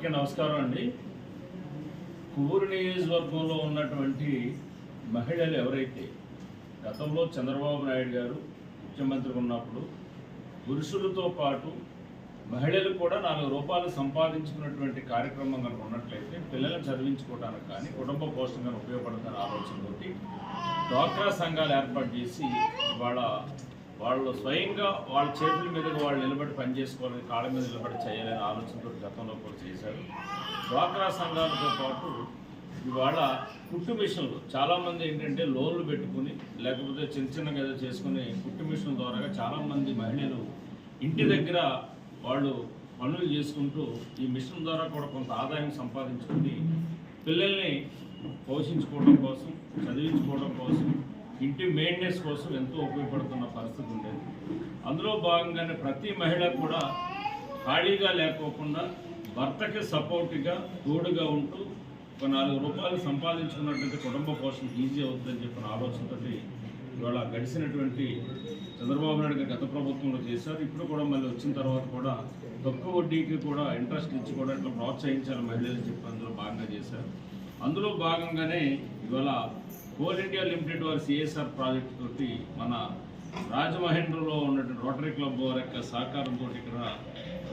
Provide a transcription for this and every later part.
అందరికీ నమస్కారం అండి. కూరు నియోజకవర్గంలో ఉన్నటువంటి మహిళలు ఎవరైతే గతంలో చంద్రబాబు నాయుడు గారు ముఖ్యమంత్రి ఉన్నప్పుడు పురుషులతో పాటు మహిళలు కూడా నాలుగు రూపాయలు సంపాదించుకున్నటువంటి కార్యక్రమం కనుక ఉన్నట్లయితే పిల్లలను చదివించుకోవడానికి కానీ కుటుంబ పోషణ కానీ ఉపయోగపడుతున్న ఆలోచనతోటి డ్వాక్రా సంఘాలు ఏర్పాటు చేసి వాళ్ళ వాళ్ళు స్వయంగా వాళ్ళ చేతుల మీదుగా వాళ్ళు నిలబడి పనిచేసుకోవాలని కాళ్ళ మీద నిలబడి చేయాలనే ఆలోచనతో గతంలో కూడా చేశారు. డ్వాక్రా సంఘాలతో పాటు ఇవాళ కుట్టు మిషన్లు చాలామంది ఏంటంటే లోన్లు పెట్టుకుని లేకపోతే చిన్న చిన్నగా ఏదో చేసుకుని కుట్టు మిషన్ ద్వారా చాలామంది మహిళలు ఇంటి దగ్గర వాళ్ళు పనులు చేసుకుంటూ ఈ మిషన్ ద్వారా కూడా కొంత ఆదాయం సంపాదించుకుని పిల్లల్ని పోషించుకోవడం కోసం చదివించుకోవడం కోసం ఇంటి మెయింటెనెన్స్ కోసం ఎంతో ఉపయోగపడుతున్న పరిస్థితి ఉండేది. అందులో భాగంగానే ప్రతి మహిళ కూడా ఖాళీగా లేకోకుండా భర్తకి సపోర్ట్గా తోడుగా ఉంటూ ఒక నాలుగు రూపాయలు సంపాదించుకున్నట్లయితే కుటుంబ పోషణ ఈజీ అవుతుందని చెప్పిన ఆలోచనతోటి ఇవాళ గడిచినటువంటి చంద్రబాబు నాయుడు గారు గత ప్రభుత్వంలో చేశారు. ఇప్పుడు కూడా మళ్ళీ వచ్చిన తర్వాత కూడా తక్కువ వడ్డీకి కూడా ఇంట్రెస్ట్ ఇచ్చి కూడా ఇట్లా ప్రోత్సహించాలి మహిళలు చెప్పి అందులో భాగంగా చేశారు. అందులో భాగంగానే ఇవాళ కోల్ ఇండియా లిమిటెడ్ వారి సిఎస్ఆర్ ప్రాజెక్ట్ తోటి మన రాజమహేంద్రలో ఉన్నటువంటి రోటరీ క్లబ్ వారి యొక్క సహకారంతో ఇక్కడ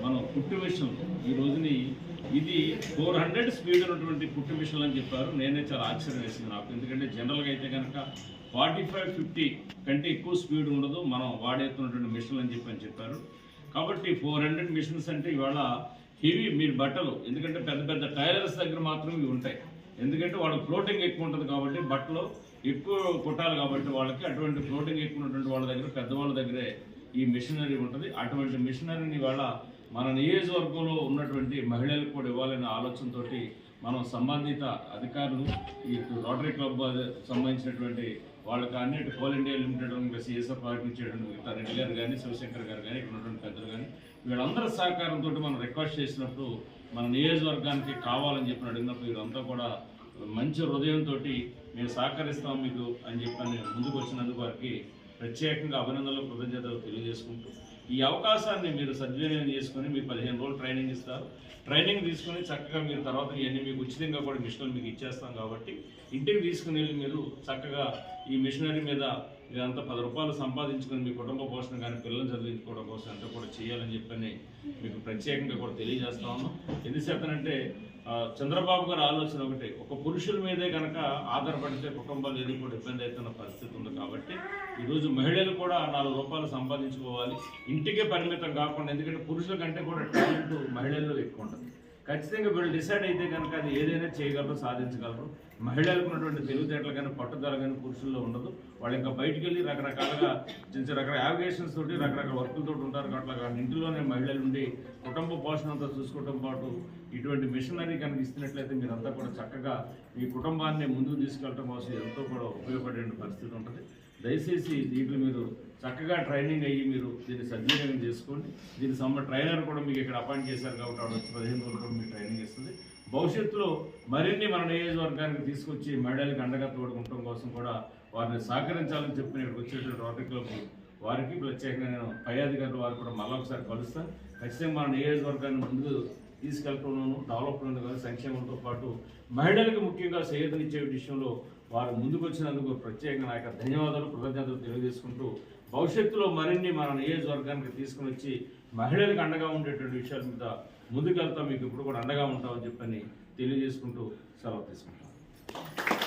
మనం పుట్టి మిషన్ ఈ రోజుని ఇది ఫోర్ హండ్రెడ్ స్పీడ్ ఉన్నటువంటి పుట్టి మిషన్ అని చెప్పారు. నేనే చాలా ఆశ్చర్యం వేసింది నాకు. ఎందుకంటే జనరల్గా అయితే కనుక ఫార్టీ ఫైవ్ ఫిఫ్టీ కంటే ఎక్కువ స్పీడ్ ఉండదు. మనం వాడేస్తున్నటువంటి మిషన్లు అని చెప్పి అని చెప్పారు. కాబట్టి ఫోర్ హండ్రెడ్ మిషన్స్ అంటే ఇవాళ హెవీ మీరు బట్టలు. ఎందుకంటే పెద్ద పెద్ద టైలర్స్ దగ్గర మాత్రమే ఇవి ఉంటాయి. ఎందుకంటే వాళ్ళకి ఫ్లోటింగ్ ఎక్కువ ఉంటుంది కాబట్టి బట్టలు ఎక్కువ కుట్టాలి కాబట్టి వాళ్ళకి అటువంటి ఫ్లోటింగ్ ఎక్కువ ఉన్నటువంటి వాళ్ళ దగ్గర పెద్దవాళ్ళ దగ్గరే ఈ మిషనరీ ఉంటుంది. అటువంటి మిషనరీని వాళ్ళ మన నియోజకవర్గంలో ఉన్నటువంటి మహిళలకు కూడా ఇవ్వాలనే ఆలోచనతో మనం సంబంధిత అధికారులు ఈ రోటరీ క్లబ్ సంబంధించినటువంటి వాళ్ళకి అన్నిటి కోల్ ఇండియా లిమిటెడ్ ఇంకా సిఎస్ఆర్ పాటించేటువంటి మిగతా రెడ్డి గారు కానీ శివశంకర్ గారు కానీ ఇక్కడ ఉన్నటువంటి పెద్దలు కానీ వీళ్ళందరి సహకారంతో మనం రిక్వెస్ట్ చేసినప్పుడు మన నియోజకవర్గానికి కావాలని చెప్పి అడిగినప్పుడు వీళ్ళంతా కూడా మంచి హృదయంతో మేము సహకరిస్తాం మీకు అని చెప్పని ముందుకు వచ్చినందుకు వారికి ప్రత్యేకంగా అభినందనలు కృతజ్ఞతలు తెలియజేసుకుంటూ ఈ అవకాశాన్ని మీరు సద్వినియోగం చేసుకుని మీకు పదిహేను రోజులు ట్రైనింగ్ ఇస్తారు. ట్రైనింగ్ తీసుకుని చక్కగా మీరు తర్వాత ఇవన్నీ మీకు ఉచితంగా కూడా మిషన్లు మీకు ఇచ్చేస్తాం కాబట్టి ఇంటికి తీసుకుని వెళ్ళి మీరు చక్కగా ఈ మిషనరీ మీద ఇదంతా పది రూపాయలు సంపాదించుకొని మీ కుటుంబ పోషణ కానీ పిల్లలు చదివించుకోవడం కోసం అంతా చేయాలని చెప్పని మీకు ప్రత్యేకంగా కూడా తెలియజేస్తా ఉన్నాం. ఎందుచేతనంటే చంద్రబాబు గారి ఆలోచన ఒకటే ఒక పురుషుల మీదే కనుక ఆధారపడితే కుటుంబాలు ఏది కూడా ఇబ్బంది అవుతున్న పరిస్థితి ఉంది కాబట్టి ఈరోజు మహిళలు కూడా నాలుగు రూపాయలు సంపాదించుకోవాలి. ఇంటికే పరిమితం కాకుండా ఎందుకంటే పురుషుల కంటే కూడా టాలెంట్ మహిళల్లో ఎక్కువ ఉంటుంది. ఖచ్చితంగా వీళ్ళు డిసైడ్ అయితే కనుక అది ఏదైనా చేయగలరు సాధించగలరు. మహిళలకు ఉన్నటువంటి తెలివితేటలు కానీ పట్టుదల కానీ పురుషుల్లో ఉండదు. వాళ్ళు ఇంకా బయటికి వెళ్ళి రకరకాలుగా చిన్న చిన్న రకరకాల యావిగేషన్స్ తోటి రకరకాల వర్కులతో ఉంటారు. అట్లా కాదు ఇంటిలోనే మహిళలు ఉండి కుటుంబ పోషణ అంతా చూసుకోవడం పాటు ఇటువంటి మిషనరీ కనుక ఇస్తున్నట్లయితే మీరంతా కూడా చక్కగా మీ కుటుంబాన్ని ముందుకు తీసుకెళ్ళడం కోసం ఎంతో కూడా ఉపయోగపడే పరిస్థితి ఉంటుంది. దయచేసి దీంట్లో మీరు చక్కగా ట్రైనింగ్ అయ్యి మీరు దీన్ని సద్వినియోగం చేసుకోండి. దీని సంబంధ ట్రైనర్ కూడా మీకు ఇక్కడ అపాయింట్ చేశారు కాబట్టి ఆవిడ వచ్చి పదిహేను రోజులు కూడా మీకు ట్రైనింగ్ ఇస్తుంది. భవిష్యత్తులో మరిన్ని మన నియోజకవర్గానికి తీసుకొచ్చి మహిళలకు అండగా తోడుకుంటం కోసం కూడా వారిని సహకరించాలని చెప్పి ఇక్కడికి వచ్చేటువంటి రోటరీ క్లబ్ వారికి ప్రత్యేకంగా నేను పై అధికారులు వారు కూడా మళ్ళీ ఒకసారి కలుస్తాను ఖచ్చితంగా మన నియోజకవర్గాన్ని ముందు తీసుకెళ్తున్నాను డెవలప్మెంట్ కానీ సంక్షేమంతో పాటు మహిళలకు ముఖ్యంగా సేవనిచ్చే విషయంలో వారు ముందుకు వచ్చినందుకు ప్రత్యేకంగా నా యొక్క ధన్యవాదాలు కృతజ్ఞతలు తెలియజేసుకుంటూ భవిష్యత్తులో మరిన్ని మన నియోజకవర్గానికి తీసుకుని వచ్చి మహిళలకు అండగా ఉండేటువంటి విషయాల మీద ముందుకెళ్తా. మీకు ఇప్పుడు కూడా అండగా ఉంటామని చెప్పని తెలియజేసుకుంటూ సెలవు తీసుకుంటాం